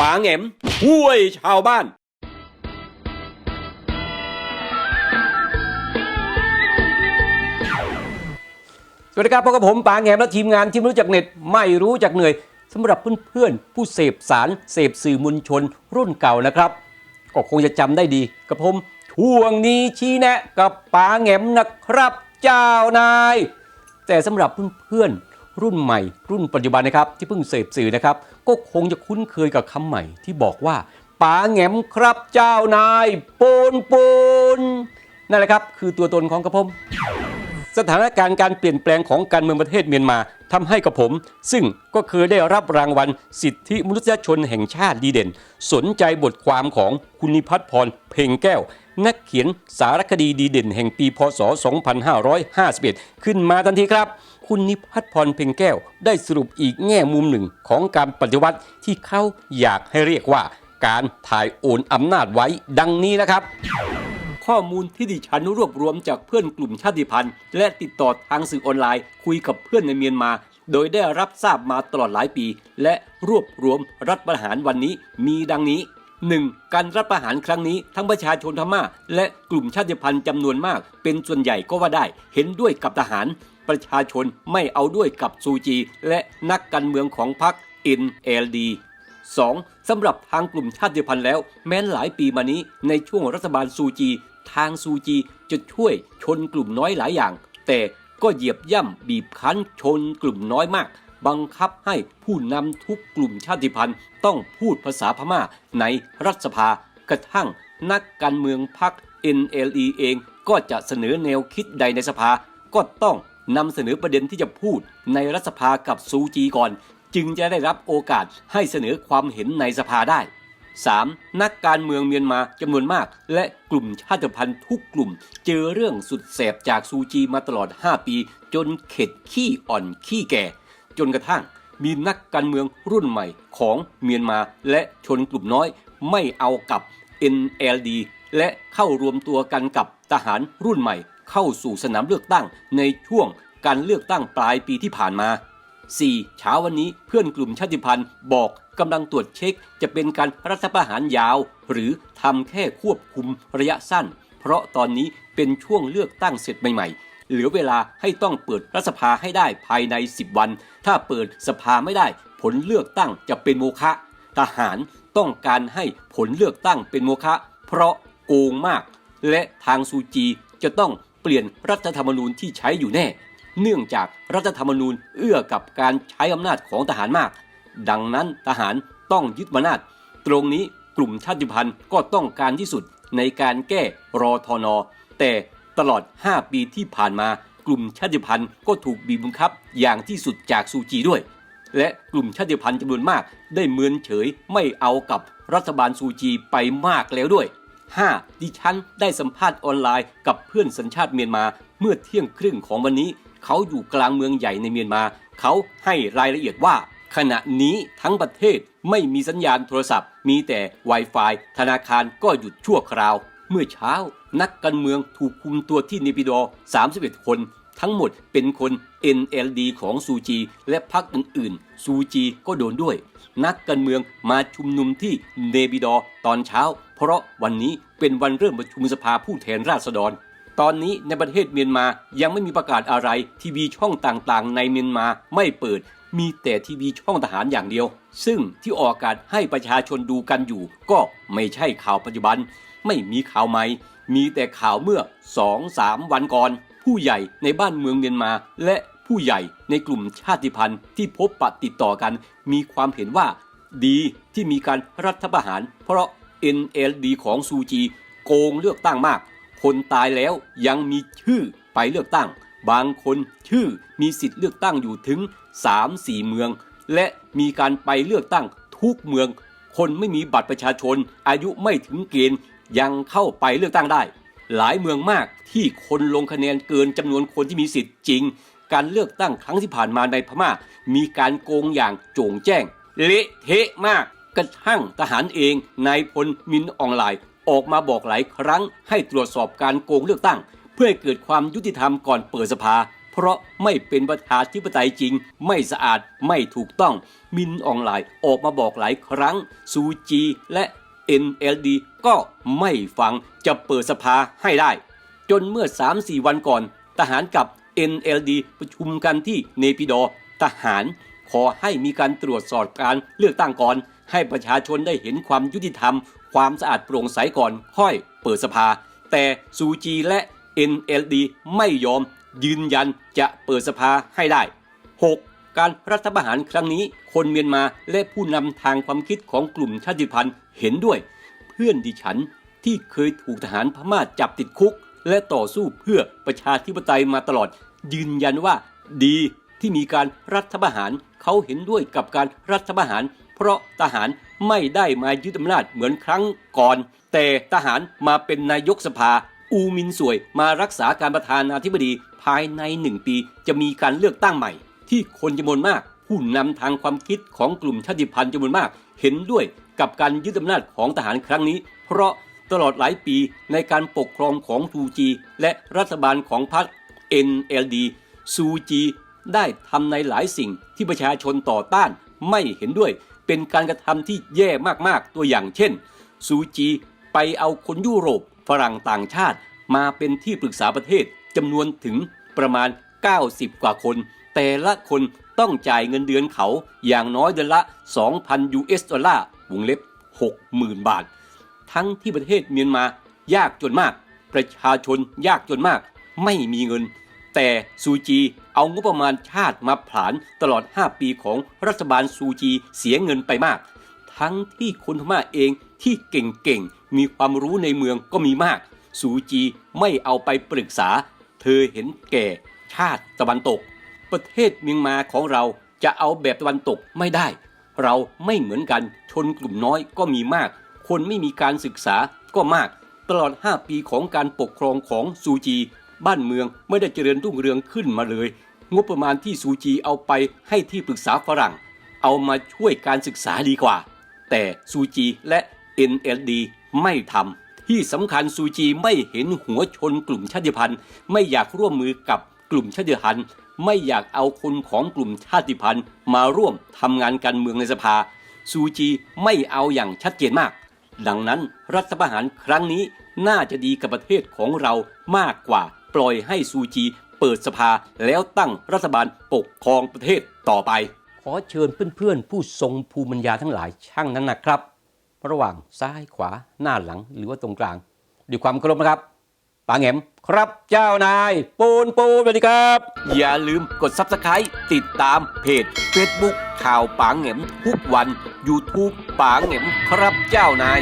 ป๋าแหงมช่วยชาวบ้านสวัสดีครับพบกับผมปางแหงมและทีมงานที่ไม่รู้จักเน็ตไม่รู้จักเหนื่อยสำหรับเพื่อนๆ ผู้เสพสารเสพสื่อมวลชนรุ่นเก่านะครับ ก็คงจะจำได้ดี กับผมช่วงนี้ชี้แนะกับปางแงมนะครับเจ้านาย แต่สำหรับเพื่อนๆ รุ่นใหม่ รุ่นปัจจุบันนะครับที่เพิ่งเสพสื่อนะครับก็คงจะคุ้นเคยกับคำใหม่ที่บอกว่าป๋าแหงมครับเจ้านายโปนโปนนั่นแหละครับคือตัวตนของกระผม สถานการณ์การเปลี่ยนแปลงของการเมืองประเทศเมียนมาทำให้กับผม ซึ่งก็เคยได้รับรางวัลสิทธิมนุษยชนแห่งชาติดีเด่น สนใจบทความของคุณนิพัฒน์พร เพ่งแก้ว นักเขียนสารคดีดีเด่นแห่งปีพศ 2551 ขึ้นมาทันทีครับ คุณนิพัฒน์พรเพ่งแก้ว ได้สรุปอีกแง่มุมหนึ่งของการปฏิวัติที่เขาอยากให้เรียกว่า การถ่ายโอนอำนาจไว้ดังนี้นะครับ ข้อมูลที่ดิฉันรวบรวมจากเพื่อนกลุ่มชาติพันธุ์ และติดต่อทางสื่อออนไลน์ คุยกับเพื่อนในเมียนมา โดยได้รับทราบมาตลอดหลายปี และรวบรวมรัฐประหารวันนี้มีดังนี้ 1. การรัฐประหารครั้งนี้ทั้งประชาชนพม่าและกลุ่มชาติพันธุ์จำนวนมาก เป็นส่วนใหญ่ก็ว่าได้ เห็นด้วยกับทหาร ประชาชนไม่เอาด้วยกับซูจี และนักการเมืองของพรรค NLD 2. สำหรับทางกลุ่มชาติพันธุ์แล้ว แม้นหลายปีมานี้ในช่วงรัฐบาลซูจี ทางซูจีจะช่วยชนกลุ่มน้อยหลายอย่าง แต่ก็เหยียบย่ำบีบคั้นชนกลุ่มน้อยมาก บังคับให้ผู้นำทุกกลุ่มชาติพันธุ์ต้องพูดภาษาพม่าในรัฐสภากระทั่งนักการเมืองพรรค NLE เองก็จะเสนอแนวคิดใดในสภาก็ต้อง นำเสนอประเด็นที่จะพูดในรัฐสภากับซูจีก่อน จึงจะได้รับโอกาสให้เสนอความเห็นในสภาได้ 3. นักการเมืองเมียนมาจำนวนมาก และกลุ่มชาติพันธุ์ทุกกลุ่ม เจอเรื่องสุดแสบจากซูจีมาตลอด 5 ปี จนเข็ดขี้อ่อนขี้แก่ จนกระทั่งมีนักการเมืองรุ่นใหม่ของเมียนมาและชนกลุ่มน้อย ไม่เอากับ NLD และเข้ารวมตัวกันกับทหารรุ่นใหม่ เข้าสู่สนามเลือกตั้งในช่วงการเลือกตั้งปลายปีที่ผ่านมา 4. เช้าวันนี้เพื่อนกลุ่มชาติพันธุ์บอกกำลังตรวจเช็คจะเป็นการรัฐประหารยาว หรือทำแค่ควบคุมระยะสั้น เพราะตอนนี้เป็นช่วงเลือกตั้งเสร็จใหม่ๆ เหลือเวลาให้ต้องเปิดรัฐสภาให้ได้ภายใน 10 วัน ถ้าเปิดสภาไม่ได้ ผลเลือกตั้งจะเป็นโมฆะทหารต้องการให้ผลเลือกตั้งเป็นโมฆะเพราะโกงมาก และทางซูจีจะต้อง เปลี่ยนรัฐธรรมนูญที่ใช้อยู่แน่ เนื่องจากรัฐธรรมนูญเอื้อกับการใช้อำนาจของทหารมาก ดังนั้นทหารต้องยึดอำนาจ ตรงนี้กลุ่มชาติพันธุ์ก็ต้องการที่สุดในการแก้รอทอนอแต่ตลอด 5 ปีที่ผ่านมากลุ่มชาติพันธุ์ก็ถูกบีบบังคับอย่างที่สุดจากซูจีด้วย และกลุ่มชาติพันธุ์จำนวนมากได้เมินเฉยไม่เอากับรัฐบาลซูจีไปมากแล้วด้วย 5. ดิฉันได้สัมภาษณ์ออนไลน์กับเพื่อนสัญชาติเมียนมาเมื่อเที่ยงครึ่งของวันนี้ เขาอยู่กลางเมืองใหญ่ในเมียนมา เขาให้รายละเอียดว่า ขณะนี้ทั้งประเทศไม่มีสัญญาณโทรศัพท์ มีแต่ Wi-Fi ธนาคารก็หยุดชั่วคราว เมื่อเช้า นักการเมืองถูกคุมตัวที่นิปิดอ 31 คน ทั้งหมดเป็นคน NLD ของซูจี และพรรคอื่นๆ ซูจีก็โดนด้วย นักการเมืองมาชุมนุมที่เนบิดอตอนเช้า เพราะวันนี้เป็นวันเริ่มประชุมสภาผู้แทนราษฎร ตอนนี้ในประเทศเมียนมายังไม่มีประกาศอะไร ทีวีช่องต่างๆ ในเมียนมาไม่เปิดมีแต่ทีวีช่องทหารอย่างเดียว ซึ่งที่ออกอากาศให้ประชาชนดูกันอยู่ ก็ไม่ใช่ข่าวปัจจุบัน ไม่มีข่าวใหม่ มีแต่ข่าวเมื่อ2-3วันก่อน ผู้ใหญ่ในบ้านเมืองเมียนมา และผู้ใหญ่ในกลุ่มชาติพันธุ์ที่พบปะติดต่อกัน มีความเห็นว่าดีที่มีการรัฐประหาร เพราะ NLD ของซูจี โกงเลือกตั้งมาก คนตายแล้วยังมีชื่อไปเลือกตั้ง บางคนชื่อมีสิทธิ์เลือกตั้งอยู่ถึง 3-4 เมือง และมีการไปเลือกตั้งทุกเมือง คนไม่มีบัตรประชาชนอายุไม่ถึงเกณฑ์ยังเข้าไปเลือกตั้งได้ หลายเมืองมากที่คนลงคะแนนเกินจำนวนคนที่มีสิทธิ์จริง การเลือกตั้งครั้งที่ผ่านมาในพม่า มีการโกงอย่างโจ่งแจ้ง เละเทะมากกระทั่งทหารเองนายพลมินออนไลน์ ออกมาบอกหลายครั้งให้ตรวจสอบการโกงเลือกตั้ง เพื่อให้เกิดความยุติธรรมก่อนเปิดสภา เพราะไม่เป็นประชาธิปไตยจริง ไม่สะอาดไม่ถูกต้อง มินออนไลน์ออกมาบอกหลายครั้งซูจีและ NLD ก็ไม่ฟังจะเปิดสภาให้ได้ จนเมื่อ 3-4 วันก่อน ทหารกับ NLD ประชุมกันที่เนปิดอ ทหารขอให้มีการตรวจสอบการเลือกตั้งก่อน ให้ประชาชนได้เห็นความยุติธรรม ความสะอาดโปร่งใสก่อน ค่อยเปิดสภา แต่ซูจีและ NLD ไม่ยอมยืนยันจะเปิดสภาให้ได้ 6. การรัฐประหารครั้งนี้ คนเมียนมาและผู้นำทางความคิดของกลุ่มชาติพันธุ์เห็นด้วย เพื่อนดิฉันที่เคยถูกทหารพม่าจับติดคุก และต่อสู้เพื่อประชาธิปไตยมาตลอด ยืนยันว่าดีที่มีการรัฐประหารเขาเห็นด้วยกับการรัฐประหาร เพราะทหารไม่ได้มายึดอำนาจเหมือนครั้งก่อน แต่ทหารมาเป็นนายกสภา อูมินสวยมารักษาการประธานาธิบดีภายในหนึ่งปีจะมีการเลือกตั้งใหม่ ที่คนจำนวนมาก ผู้นำทางความคิดของกลุ่มชาติพันธุ์จำนวนมาก เห็นด้วยกับการยึดอำนาจของทหารครั้งนี้ เพราะตลอดหลายปีในการปกครองของทูจีและรัฐบาลของพรรค NLD ซูจีได้ทำในหลายสิ่งที่ประชาชนต่อต้านไม่เห็นด้วย เป็นการกระทำที่แย่มากๆตัวอย่างเช่น ซูจีไปเอาคนยุโรปฝรั่งต่างชาติ มาเป็นที่ปรึกษาประเทศจำนวนถึงประมาณ 90 กว่าคน แต่ละคนต้องจ่ายเงินเดือนเขาอย่างน้อยเดือนละ 2,000 US ดอลลาร์วงเล็บ 60,000 บาท ทั้งที่ประเทศเมียนมายากจนมาก ประชาชนยากจนมาก ไม่มีเงิน แต่ซูจีเอางบประมาณชาติมาผลาญตลอด 5 ปีของรัฐบาลซูจีเสียเงินไปมาก ทั้งที่คนพม่าเองที่เก่งๆ มีความรู้ในเมืองก็มีมาก ซูจีไม่เอาไปปรึกษา เธอเห็นแก่ชาติตะวันตก ประเทศเมียนมาของเราจะเอาแบบตะวันตกไม่ได้ เราไม่เหมือนกันชนกลุ่มน้อยก็มีมาก คนไม่มีการศึกษาก็มาก ตลอด 5 ปีของการปกครองของซูจี บ้านเมืองไม่ได้เจริญรุ่งเรืองขึ้นมาเลย งบประมาณที่ซูจีเอาไปให้ที่ปรึกษาฝรั่ง เอามาช่วยการศึกษาดีกว่า แต่ซูจีและ NLD ไม่ทำที่สำคัญซูจีไม่เห็นหัวชนกลุ่มชาติพันธุ์ ไม่อยากร่วมมือกับกลุ่มชาติพันธุ์ ไม่อยากเอาคนของกลุ่มชาติพันธุ์มาร่วมทำงานการเมืองในสภา ซูจีไม่เอาอย่างชัดเจนมาก ดังนั้นรัฐประหารครั้งนี้น่าจะดีกับประเทศของเรามากกว่าปล่อยให้ซูจีเปิดสภาแล้วตั้งรัฐบาลปกครองประเทศต่อไป ขอเชิญเพื่อนๆ ผู้ทรงภูมิปัญญาทั้งหลายช่างนั้นนะครับ ระหว่างซ้ายขวาหน้าหลังหรือว่าตรงกลางด้วยความเคารพนะครับ ปาแงมครับเจ้านาย ปูนปูนสวัสดีครับ อย่าลืมกด Subscribe ติดตามเพจ Facebook ข่าวปางเหงมทุกวัน YouTube ปางเหงมครับเจ้านาย